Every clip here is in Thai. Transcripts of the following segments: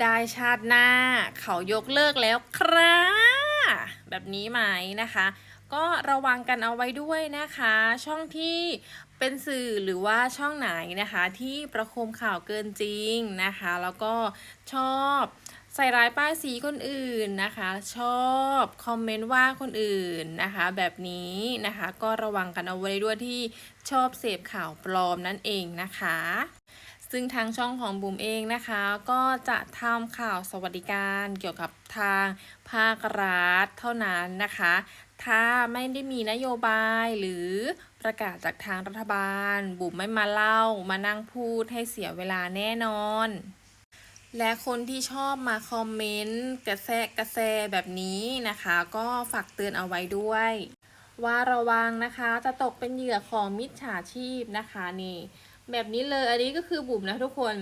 ได้ชาติหน้า เขายกเลิกแล้วครับแบบนี้ไหมนะคะ ก็ระวังกันเอาไว้ด้วยนะคะ ช่องที่เป็นสื่อหรือว่าช่องไหนนะคะ ที่ประโคมข่าวเกินจริงนะคะ แล้วก็ชอบใส่ร้ายป้ายสีคนอื่นนะคะ ชอบคอมเมนต์ว่าคนอื่นนะคะ แบบนี้นะคะ ก็ระวังกันเอาไว้ด้วยที่ชอบเสพข่าวปลอมนั่นเองนะคะ ซึ่งทางช่องของบุ๋มเองนะคะ ก็จะทำข่าวสวัสดิการเกี่ยวกับทางภาครัฐเท่านั้นนะคะ ถ้าไม่ได้มีนโยบายหรือประกาศจากทางรัฐบาล บุ๋มไม่มาเล่ามานั่งพูดให้เสียเวลาแน่นอน และคนที่ชอบมาคอมเมนต์กระแซะกระแซแบบนี้นะคะ ก็ฝากเตือนเอาไว้ด้วยว่าระวังนะคะจะตกเป็นเหยื่อของมิจฉาชีพนะคะนี่ แบบนี้เลย อันนี้ก็คือบุ๋มนะทุกคน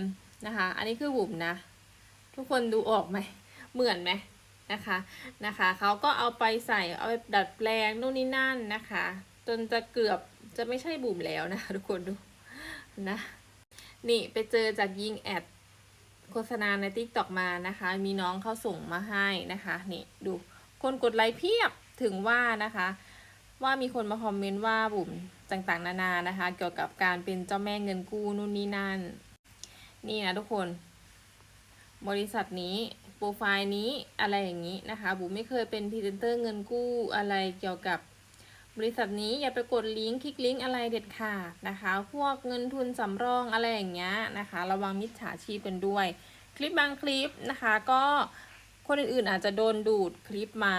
นะคะ อันนี้คือบุ๋มนะ ทุกคนดูออกไหม เหมือนไหมนะคะนะคะเขาก็เอาไปใส่เอาไปดัดแปลงนู่นนี่นั่นนะคะ จนจะเกือบจะไม่ใช่บุ๋มแล้วนะทุกคนดูนะนี่ไปเจอจากยิงแอดโฆษณาในติ๊กตอกมานะคะ มีน้องเขาส่งมาให้นะคะ นี่ดูคนกดไลค์เพียบถึงว่านะคะ ว่ามีคนมาคอมเมนต์ว่าบุ๋มต่างๆ นานานะคะ เกี่ยวกับการเป็นเจ้าแม่เงินกู้นู่นนี่นั่น นี่นะทุกคน บริษัทนี้โปรไฟล์นี้อะไรอย่างนี้นะคะบุ๋มไม่เคยเป็นพรีเซนเตอร์เงินกู้อะไรเกี่ยวกับบริษัทนี้อย่าไปกดลิงก์คลิกลิงก์อะไรเด็ดขาดนะคะ พวกเงินทุนสำรองอะไรอย่างเงี้ยนะคะ ระวังมิจฉาชีพกันด้วย คลิปบางคลิปนะคะ ก็คนอื่นๆอาจจะโดนดูดคลิปมา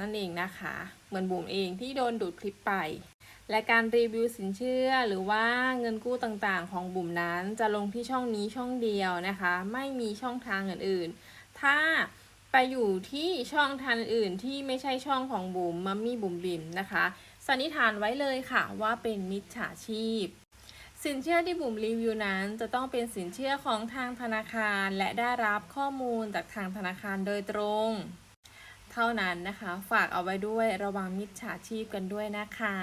นั่นเองนะคะ เหมือนบุ๋มเองที่โดนดูดคลิปไป และการรีวิวสินเชื่อหรือว่าเงินกู้ต่างๆ ของบุ๋มนั้นจะลงที่ช่องนี้ช่องเดียวนะคะ ไม่มีช่องทางอื่นๆ ถ้าไปอยู่ที่ช่องทางอื่นที่ไม่ใช่ช่องของบุ๋มมัมมี่บุ๋มบิ๋มนะคะสันนิษฐานไว้เลยค่ะว่าเป็นมิจฉาชีพ สินเชื่อที่บุ๋มรีวิวนั้นจะต้องเป็นสินเชื่อของทางธนาคาร และได้รับข้อมูลจากทางธนาคารโดยตรง เท่านั้นนะคะ ฝากเอาไว้ด้วยระวังมิจฉาชีพกันด้วยนะคะ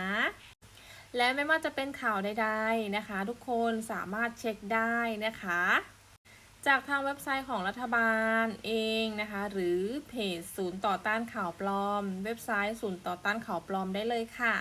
และไม่ว่าจะเป็นข่าวใดๆนะคะ ทุกคนสามารถเช็คได้นะคะ จากทางเว็บไซต์ของรัฐบาลเองนะคะ หรือเพจศูนย์ต่อต้านข่าวปลอม เว็บไซต์ศูนย์ต่อต้านข่าวปลอมได้เลยค่ะ